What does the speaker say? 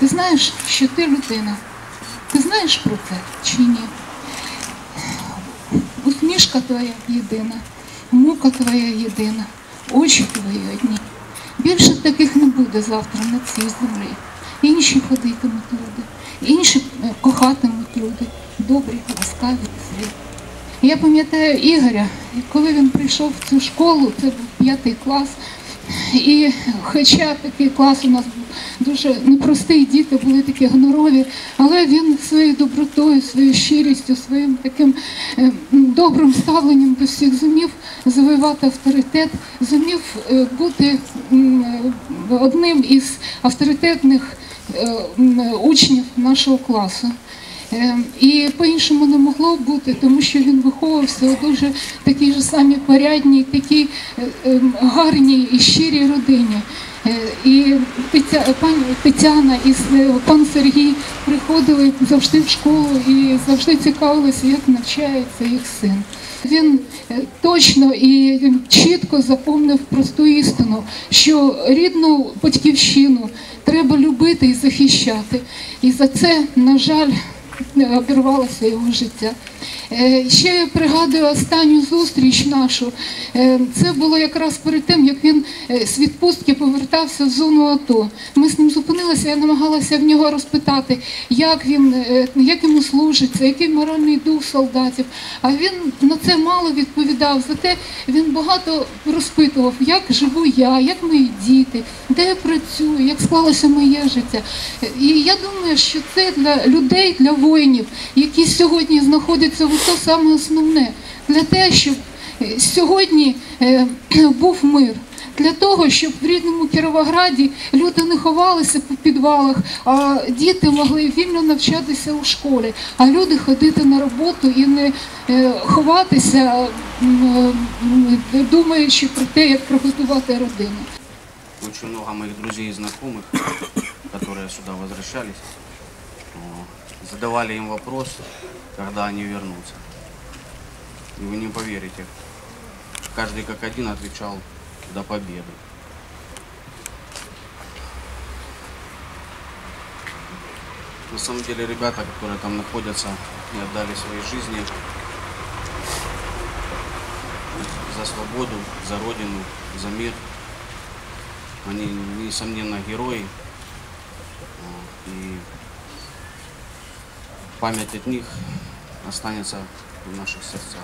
Ти знаєш, що ти людина. Ти знаєш про це чи ні? Усмішка твоя єдина, мука твоя єдина, очі твої одні. Більше таких не буде завтра на цій землі. Інші ходитимуть люди, інші е, кохатимуть люди, добрі, ласкаві, злі. Я пам'ятаю Ігоря, коли він прийшов в цю школу, це був п'ятий клас. І хоча такий клас у нас був дуже непростий, діти були такі гонорові, але він своєю добротою, своєю щирістю, своїм таким е, добрим ставленням до всіх зумів завоювати авторитет, зумів е, бути е, одним із авторитетних учнів нашого класу. Е, І по-іншому не могло бути, тому що він виховувався у дуже такій же самій порядній, такій е, е, гарній і щирій родині. І пані Тетяна і пан Сергій приходили завжди в школу і завжди цікавилися, як навчається їх син. Він точно і чітко запомнив просту істину, що рідну батьківщину треба любити і захищати. І за це, на жаль, обірвалося його життя. Е, Ще пригадую останню зустріч нашу. Е, Це було якраз перед тим, як він е, з відпустки повертався в зону АТО. Ми з ним зупинилися, я намагалася в нього розпитати, як він, як йому служиться, який моральний дух солдатів. А він на це мало відповідав. Зате він багато розпитував, як живу я, як мої діти, де я працюю, як склалося моє життя. І я думаю, що це для людей, для воїнів, які сьогодні знаходяться в то саме основне, для те, щоб е, сьогодні е, був мир. Для того, щоб в рідному Кіровограді люди не ховалися по підвалах, а діти могли вільно навчатися у школі, а люди ходити на роботу і не е, ховатися, думаючи про те, як приготувати родину. Очень много моих друзей и знакомых, которые сюда возвращались, задавали им вопрос, когда они вернутся. И вы не поверите, каждый как один отвечал до победы. На самом деле ребята, которые там находятся и отдали свои жизни за свободу, за родину, за мир, они, несомненно, герои. И память от них останется в наших сердцах.